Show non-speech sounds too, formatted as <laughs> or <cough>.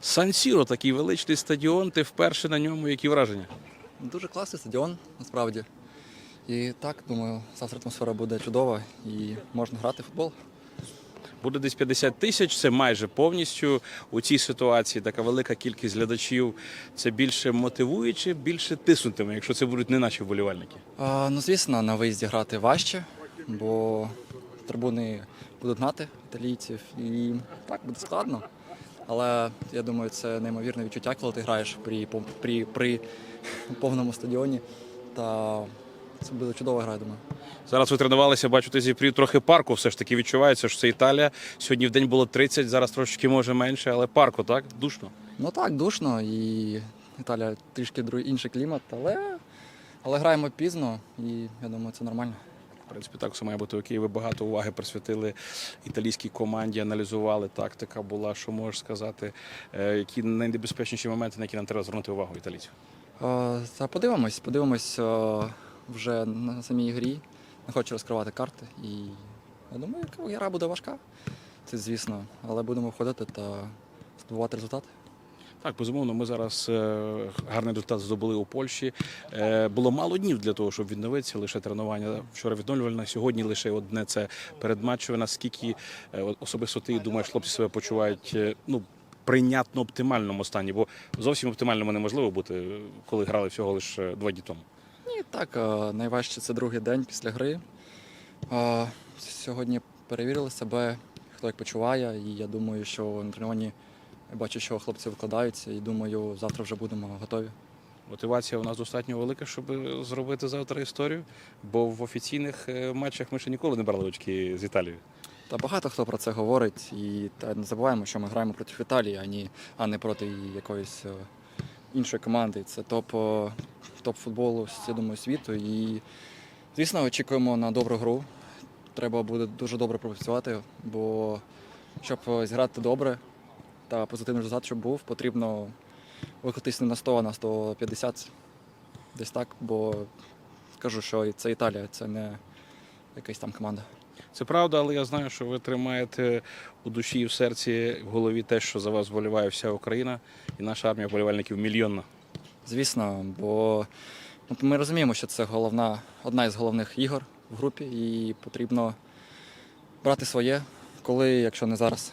Сан-Сіро, такий величний стадіон. Ти вперше на ньому. Які враження? Дуже класний стадіон, насправді. І так, думаю, завтра атмосфера буде чудова і можна грати в футбол. Буде десь 50 тисяч, це майже повністю у цій ситуації. Така велика кількість глядачів. Це більше мотивує чи більше тиснутиме, якщо це будуть не наші вболівальники. А, ну, звісно, на виїзді грати важче, бо трибуни будуть гнати італійців. І так буде складно. Але я думаю, це неймовірне відчуття, коли ти граєш при, при, при <laughs> повному стадіоні. Та це буде чудова гра, я думаю. Зараз ви тренувалися, бачу, ти зіпрів трохи парку. Все ж таки відчувається, що це Італія. Сьогодні в день було 30, зараз трошечки може менше, але парку, так? Душно. Ну так, душно і Італія трішки інший клімат, але, але граємо пізно і я думаю, це нормально. В принципі, так все має бути окей. Ви багато уваги присвятили італійській команді, аналізували. Тактика була. Що можеш сказати? Е, Які найнебезпечніші моменти, на які нам треба звернути увагу італійців? Е, Та подивимось, подивимось е, вже на самій грі. Не хочу розкривати карти. І я думаю, гра буде важка. Це звісно, але будемо входити та здобувати результати. Так, безумовно, ми зараз е, гарний результат здобули у Польщі. Е, Було мало днів для того, щоб відновитися. Лише тренування вчора відновлювальне. Сьогодні лише одне це передматчеве. Наскільки е, особисто ти думаєш, хлопці себе почувають ну прийнятно оптимальному стані, бо зовсім оптимальному неможливо бути, коли грали всього лише два дні тому. Ні, так, найважче це другий день після гри. Сьогодні перевірили себе, хто як почуває, і я думаю, що на тренуванні бачу, що хлопці викладаються, і думаю, завтра вже будемо готові. Мотивація у нас достатньо велика, щоб зробити завтра історію. Бо в офіційних е, матчах ми ще ніколи не брали очки з Італії. Та багато хто про це говорить, і та не забуваємо, що ми граємо проти Італії, а, ні, а не проти якоїсь е, іншої команди. Це топ, е, топ футболу, я думаю, світу. І, звісно, очікуємо на добру гру. Треба буде дуже добре пропрацювати, бо щоб зіграти добре та позитивний результат, щоб був, потрібно викотись не на 100, а на 150. Десь так, бо скажу, що це Італія, це не якась там команда. Це правда, але я знаю, що ви тримаєте у душі і в серці в голові те, що за вас вболіває вся Україна, і наша армія вболівальників мільйонна. Звісно, бо ну, ми розуміємо, що це головна, одна із головних ігор в групі, і потрібно брати своє, коли, якщо не зараз.